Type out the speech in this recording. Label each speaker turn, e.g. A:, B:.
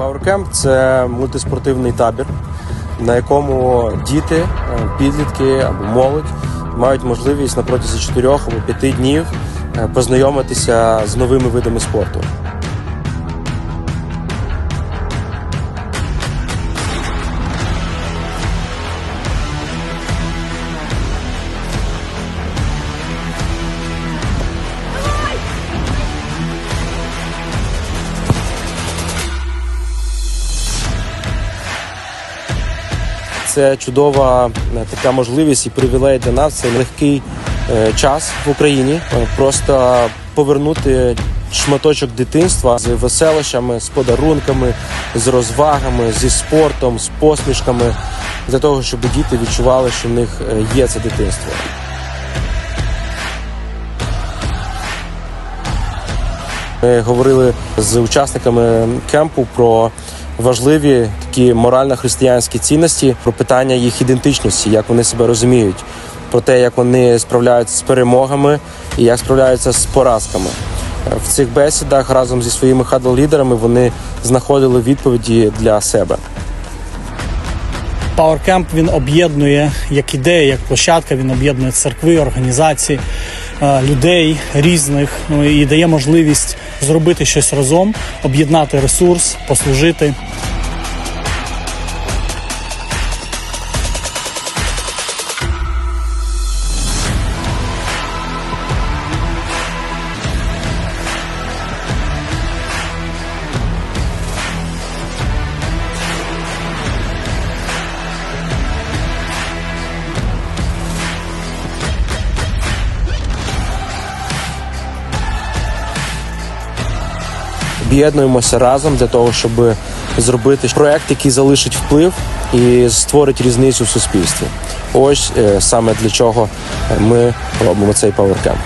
A: PowerCamp – це мультиспортивний табір, на якому діти, е, підлітки або молодь мають можливість на протязі 4 або 5 днів е, познайомитися з новими видами спорту. Це чудова е, така можливість і привілей для нас. Це легкий е, час в Україні. Е, Просто повернути шматочок дитинства з веселощами, з подарунками, з розвагами, зі спортом, з посмішками для того, щоб діти відчували, що в них є це дитинство. Ми говорили з учасниками кемпу про важливі такі морально-християнські цінності, про питання їх ідентичності, як вони себе розуміють, про те, як вони справляються з перемогами і як справляються з поразками. В цих бесідах разом зі своїми хадл-лідерами вони знаходили відповіді для себе.
B: PowerCamp він об'єднує як ідея, як площадка. Він об'єднує церкви, організації, е, людей різних ну, і дає можливість зробити щось разом, об'єднати ресурс, послужити.
A: Об'єднуємося разом для того, щоб зробити проект, який залишить вплив і створить різницю в суспільстві. Ось е, саме для чого ми робимо цей PowerCamp.